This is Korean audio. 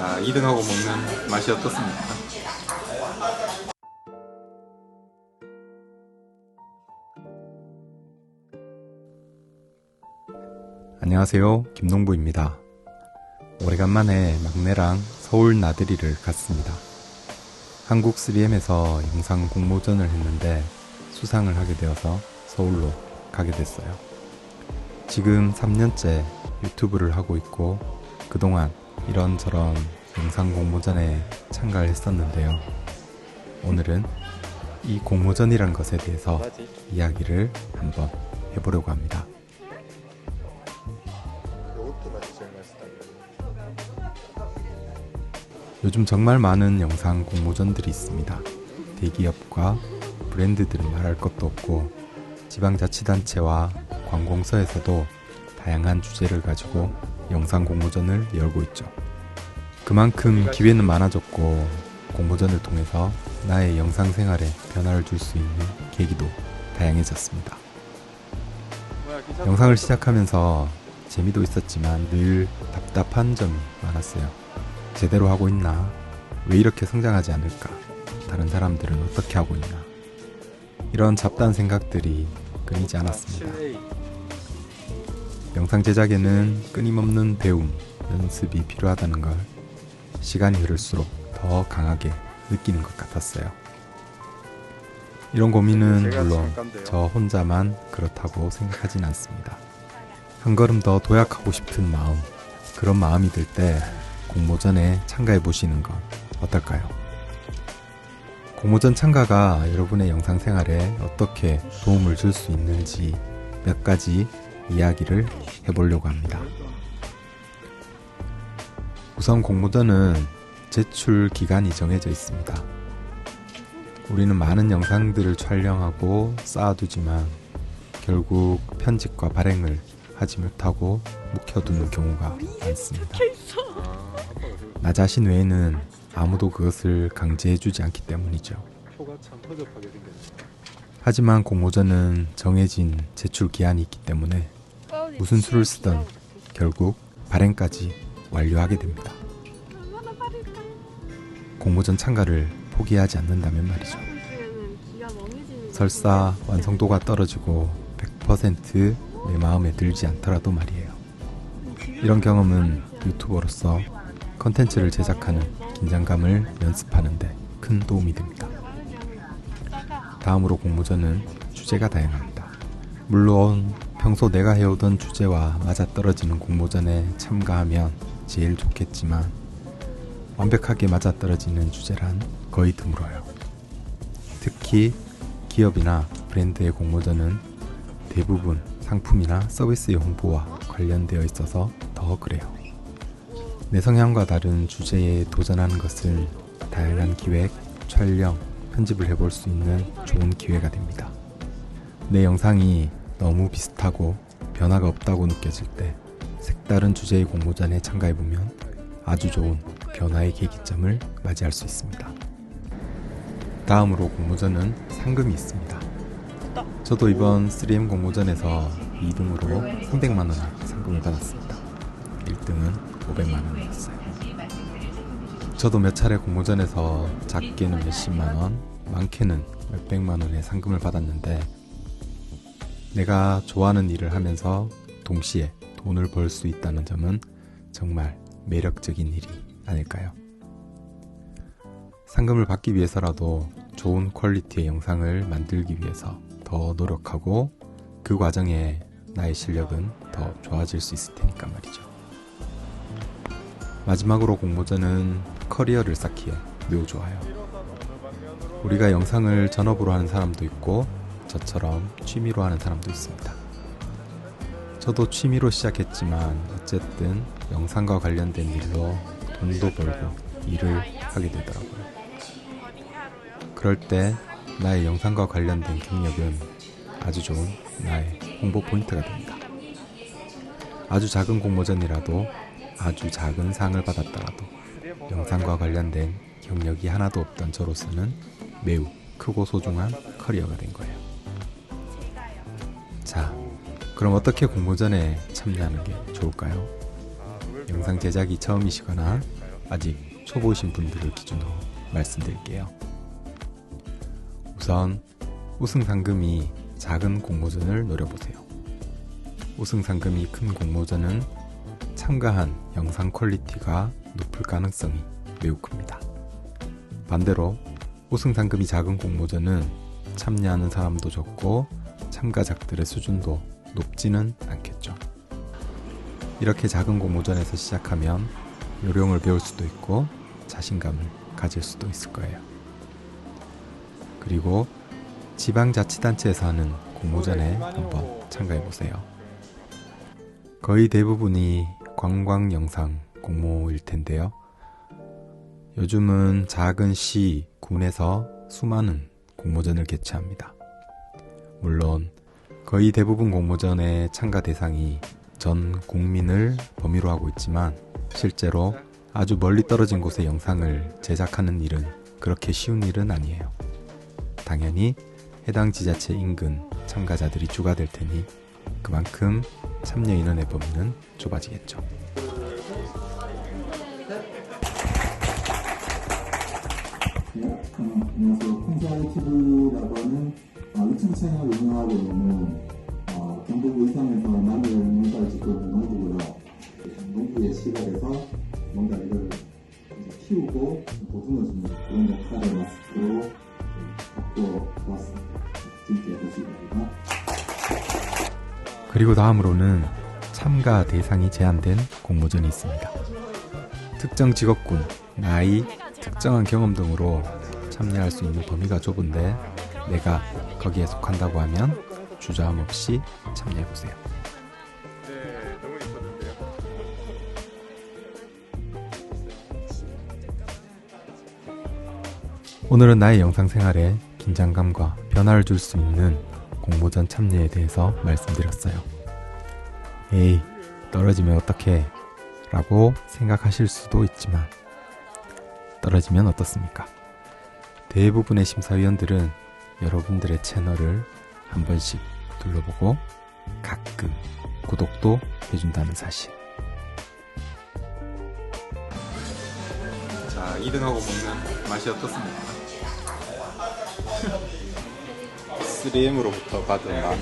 자, 2등하고 먹는 맛이 어떻습니까? 안녕하세요. 김농부입니다. 오래간만에 막내랑 서울 나들이를 갔습니다. 한국 3M에서 영상 공모전을 했는데 수상을 하게 되어서 서울로 가게 됐어요. 지금 3년째 유튜브를 하고 있고 그동안 이런저런 영상 공모전에 참가를 했었는데요. 오늘은 이 공모전이란 것에 대해서 이야기를 한번 해보려고 합니다. 요즘 정말 많은 영상 공모전들이 있습니다. 대기업과 브랜드들은 말할 것도 없고 지방자치단체와 관공서에서도 다양한 주제를 가지고 영상 공모전을 열고 있죠. 그만큼 기회는 많아졌고 공모전을 통해서 나의 영상 생활에 변화를 줄 수 있는 계기도 다양해졌습니다. 영상을 시작하면서 재미도 있었지만 늘 답답한 점이 많았어요. 제대로 하고 있나? 왜 이렇게 성장하지 않을까? 다른 사람들은 어떻게 하고 있나? 이런 잡다한 생각들이 끊이지 않았습니다. 영상 제작에는 끊임없는 배움, 연습이 필요하다는 걸 시간이 흐를수록 더 강하게 느끼는 것 같았어요. 이런 고민은 물론 저 혼자만 그렇다고 생각하진 않습니다. 한 걸음 더 도약하고 싶은 마음, 그런 마음이 들 때 공모전에 참가해 보시는 건 어떨까요? 공모전 참가가 여러분의 영상 생활에 어떻게 도움을 줄 수 있는지 몇 가지 이야기를 해보려고 합니다. 우선 공모전은 제출 기간이 정해져 있습니다. 우리는 많은 영상들을 촬영하고 쌓아두지만 결국 편집과 발행을 하지 못하고 묵혀두는 경우가 많습니다. 나 자신 외에는 아무도 그것을 강제해주지 않기 때문이죠. 하지만 공모전은 정해진 제출 기한이 있기 때문에 무슨 수를 쓰던 결국 발행까지 완료하게 됩니다. 공모전 참가를 포기하지 않는다면 말이죠. 설사 완성도가 떨어지고 100%내 마음에 들지 않더라도 말이에요. 이런 경험은 유튜버로서 컨텐츠를 제작하는 긴장감을 연습하는데 큰 도움이 됩니다. 다음으로 공모전은 주제가 다양합니다. 물론 평소 내가 해오던 주제와 맞아떨어지는 공모전에 참가하면 제일 좋겠지만 완벽하게 맞아떨어지는 주제란 거의 드물어요. 특히 기업이나 브랜드의 공모전은 대부분 상품이나 서비스의 홍보와 관련되어 있어서 더 그래요. 내 성향과 다른 주제에 도전하는 것은 다양한 기획, 촬영, 편집을 해볼 수 있는 좋은 기회가 됩니다. 내 영상이 너무 비슷하고 변화가 없다고 느껴질 때 색다른 주제의 공모전에 참가해보면 아주 좋은 변화의 계기점을 맞이할 수 있습니다. 다음으로 공모전은 상금이 있습니다. 저도 이번 3M 공모전에서 2등으로 300만원의 상금을 받았습니다. 1등은 500만원이었어요. 저도 몇 차례 공모전에서 작게는 몇십만원, 많게는 몇백만원의 상금을 받았는데 내가 좋아하는 일을 하면서 동시에 돈을 벌 수 있다는 점은 정말 매력적인 일이 아닐까요? 상금을 받기 위해서라도 좋은 퀄리티의 영상을 만들기 위해서 더 노력하고 그 과정에 나의 실력은 더 좋아질 수 있을 테니까 말이죠. 마지막으로 공모전은 커리어를 쌓기에 매우 좋아요. 우리가 영상을 전업으로 하는 사람도 있고 저처럼 취미로 하는 사람도 있습니다. 저도 취미로 시작했지만 어쨌든 영상과 관련된 일로 돈도 벌고 일을 하게 되더라고요. 그럴 때 나의 영상과 관련된 경력은 아주 좋은 나의 홍보 포인트가 됩니다. 아주 작은 공모전이라도 아주 작은 상을 받았더라도 영상과 관련된 경력이 하나도 없던 저로서는 매우 크고 소중한 커리어가 된 거예요. 자, 그럼 어떻게 공모전에 참여하는 게 좋을까요? 영상 제작이 처음이시거나 아직 초보이신 분들을 기준으로 말씀드릴게요. 우선 우승 상금이 작은 공모전을 노려보세요. 우승 상금이 큰 공모전은 참가한 영상 퀄리티가 높을 가능성이 매우 큽니다. 반대로 우승 상금이 작은 공모전은 참여하는 사람도 적고 참가작들의 수준도 높지는 않겠죠. 이렇게 작은 공모전에서 시작하면 요령을 배울 수도 있고 자신감을 가질 수도 있을 거예요. 그리고 지방자치단체에서 하는 공모전에 한번 참가해 보세요. 거의 대부분이 관광 영상 공모일 텐데요. 요즘은 작은 시, 군에서 수많은 공모전을 개최합니다. 물론 거의 대부분 공모전의 참가 대상이 전 국민을 범위로 하고 있지만 실제로 아주 멀리 떨어진 곳의 영상을 제작하는 일은 그렇게 쉬운 일은 아니에요. 당연히 해당 지자체 인근 참가자들이 주가 될 테니 그만큼 참여 인원의 범위는 좁아지겠죠. 네, 어, 안녕하세요. 콩살 TV라고 하는 채널 운영하고 있는 어, 경북 의성에서 마늘 농사를 짓고 농부고요. 농부의 시각에서 뭔가 이걸 키우고 보듬어주는 그런 역할을 맡고 갖고 왔습니다. 재밌게 보시기 바랍니다. 그리고 다음으로는 참가 대상이 제한된 공모전이 있습니다. 특정 직업군, 나이, 특정한 경험 등으로 참여할 수 있는 범위가 좁은데 내가 거기에 속한다고 하면 주저함 없이 참여해 보세요. 네, 너무 예뻤는데요. 오늘은 나의 영상 생활에 긴장감과 변화를 줄 수 있는 공모전 참여에 대해서 말씀드렸어요. 에이, 떨어지면 어떡해? 라고 생각하실 수도 있지만, 떨어지면 어떻습니까? 대부분의 심사위원들은 여러분들의 채널을 한 번씩 둘러보고 가끔 구독도 해준다는 사실. 자, 2등하고 먹는 맛이 어떻습니까? 3M으로부터 받은 라면